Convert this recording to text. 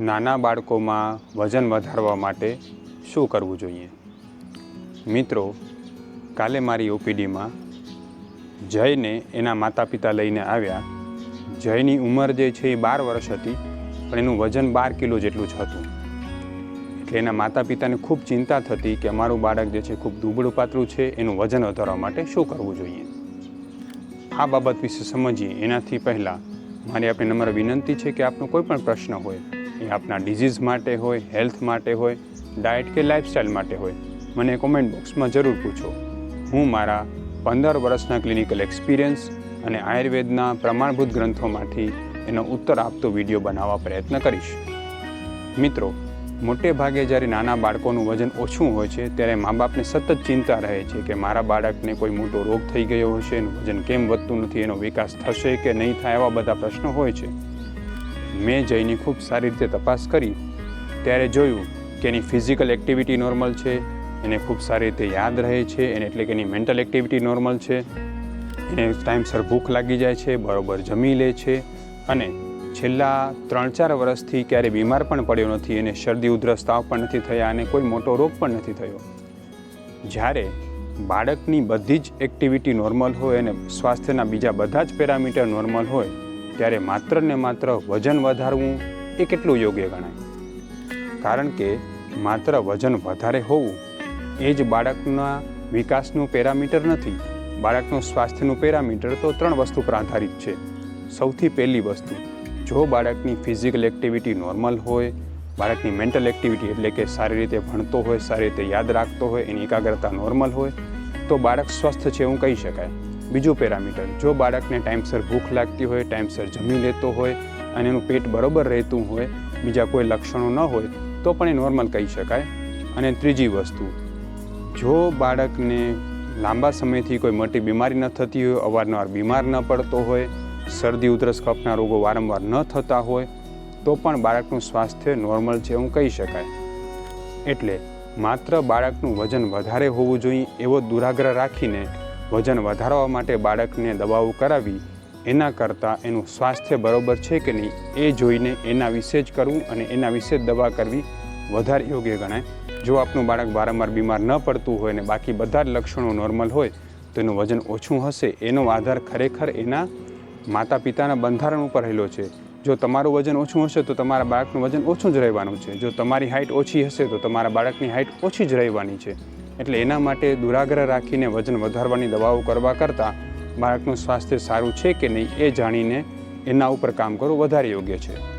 નાના બાળકોમાં વજન વધારવા માટે શું કરવું જોઈએ? મિત્રો, કાલે મારી ઓપીડીમાં જયને એના માતા પિતા લઈને આવ્યા. જયની ઉંમર જે છે એ બાર વર્ષ હતી, પણ એનું વજન બાર કિલો જેટલું જ હતું. એટલે એના માતા પિતાને ખૂબ ચિંતા થતી કે અમારું બાળક જે છે ખૂબ દુબળું પાતળું છે, એનું વજન વધારવા માટે શું કરવું જોઈએ? આ બાબત વિશે સમજીએ. એનાથી પહેલાં મારી આપણે નમ્ર વિનંતી છે કે આપનો કોઈ પણ પ્રશ્ન હોય એ આપના ડિઝીઝ માટે હોય હેલ્થ માટે હોય ડાયટ કે લાઇફસ્ટાઈલ માટે હોય, મને કોમેન્ટ બોક્સમાં જરૂર પૂછો. હું મારા પંદર વર્ષના ક્લિનિકલ એક્સપિરિયન્સ અને આયુર્વેદના પ્રમાણભૂત ગ્રંથોમાંથી એનો ઉત્તર આપતો વીડિયો બનાવવા પ્રયત્ન કરીશ. મિત્રો, મોટે ભાગે જ્યારે નાના બાળકોનું વજન ઓછું હોય છે, ત્યારે મા બાપને સતત ચિંતા રહે છે કે મારા બાળકને કોઈ મોટો રોગ થઈ ગયો હશે, એનું વજન કેમ વધતું નથી, એનો વિકાસ થશે કે નહીં થાય, એવા બધા પ્રશ્નો હોય છે. મેં જઈને ખૂબ સારી રીતે તપાસ કરી, ત્યારે જોયું કે એની ફિઝિકલ એક્ટિવિટી નોર્મલ છે, એને ખૂબ સારી રીતે યાદ રહે છે, એને એટલે કે એની મેન્ટલ એક્ટિવિટી નોર્મલ છે, એને ટાઈમસર ભૂખ લાગી જાય છે, બરોબર જમી લે છે, અને છેલ્લા ત્રણ ચાર વર્ષથી ક્યારે બીમાર પણ પડ્યો નથી એને શરદી ઉધરસ તાવ પણ નથી થયા, અને કોઈ મોટો રોગ પણ નથી થયો. જ્યારે બાળકની બધી જ એક્ટિવિટી નોર્મલ હોય, અને સ્વાસ્થ્યના બીજા બધા જ પેરામીટર નોર્મલ હોય ત્યારે માત્ર ને માત્ર વજન વધારવું એ કેટલું યોગ્ય ગણાય? કારણ કે માત્ર વજન વધારે હોવું એ જ બાળકના વિકાસનું પેરામીટર નથી. બાળકનું સ્વાસ્થ્યનું પેરામીટર તો ત્રણ વસ્તુ પર આધારિત છે. સૌથી પહેલી વસ્તુ, જો બાળકની ફિઝિકલ એક્ટિવિટી નોર્મલ હોય, બાળકની મેન્ટલ એક્ટિવિટી એટલે કે સારી રીતે ભણતો હોય, સારી રીતે યાદ રાખતો હોય, એની એકાગ્રતા નોર્મલ હોય, તો બાળક સ્વસ્થ છે એવું કહી શકાય. બીજું પેરામીટર, જો બાળકને ટાઈમસર ભૂખ લાગતી હોય, ટાઈમસર જમી લેતો હોય અને એનું પેટ બરોબર રહેતું હોય, બીજા કોઈ લક્ષણો ન હોય, તો પણ એ નોર્મલ કહી શકાય. અને ત્રીજી વસ્તુ, જો બાળકને લાંબા સમયથી કોઈ મોટી બીમારી ન થતી હોય, અવારનવાર બીમાર ન પડતો હોય, શરદી, ઉધરસ, કફના રોગો વારંવાર ન થતા હોય, તો પણ બાળકનું સ્વાસ્થ્ય નોર્મલ છે એવું કહી શકાય. એટલે માત્ર બાળકનું વજન વધારે હોવું જોઈએ એવો દુરાગ્રહ રાખીને વજન વધારવા માટે બાળકને દવાઓ કરાવી, એના કરતાં એનું સ્વાસ્થ્ય બરોબર છે કે નહીં, એ જોઈને એના વિશે જ કરવું અને એના વિશે જ દવા કરવી વધારે યોગ્ય ગણાય. જો આપનું બાળક વારંવાર બીમાર ન પડતું હોય ને બાકી બધા જ લક્ષણો નોર્મલ હોય, તો એનું વજન ઓછું હશે. એનો આધાર ખરેખર એના માતા પિતાના બંધારણ ઉપર રહેલો છે. જો તમારું વજન ઓછું હશે, તો તમારા બાળકનું વજન ઓછું જ રહેવાનું છે. જો તમારી હાઇટ ઓછી હશે, તો તમારા બાળકની હાઇટ ઓછી જ રહેવાની છે. એટલે એના માટે દુરાગ્રહ રાખીને વજન વધારવાની દવાઓ કરવા કરતાં બાળકનું સ્વાસ્થ્ય સારું છે કે નહીં એ જાણીને એના ઉપર કામ કરવું વધારે યોગ્ય છે.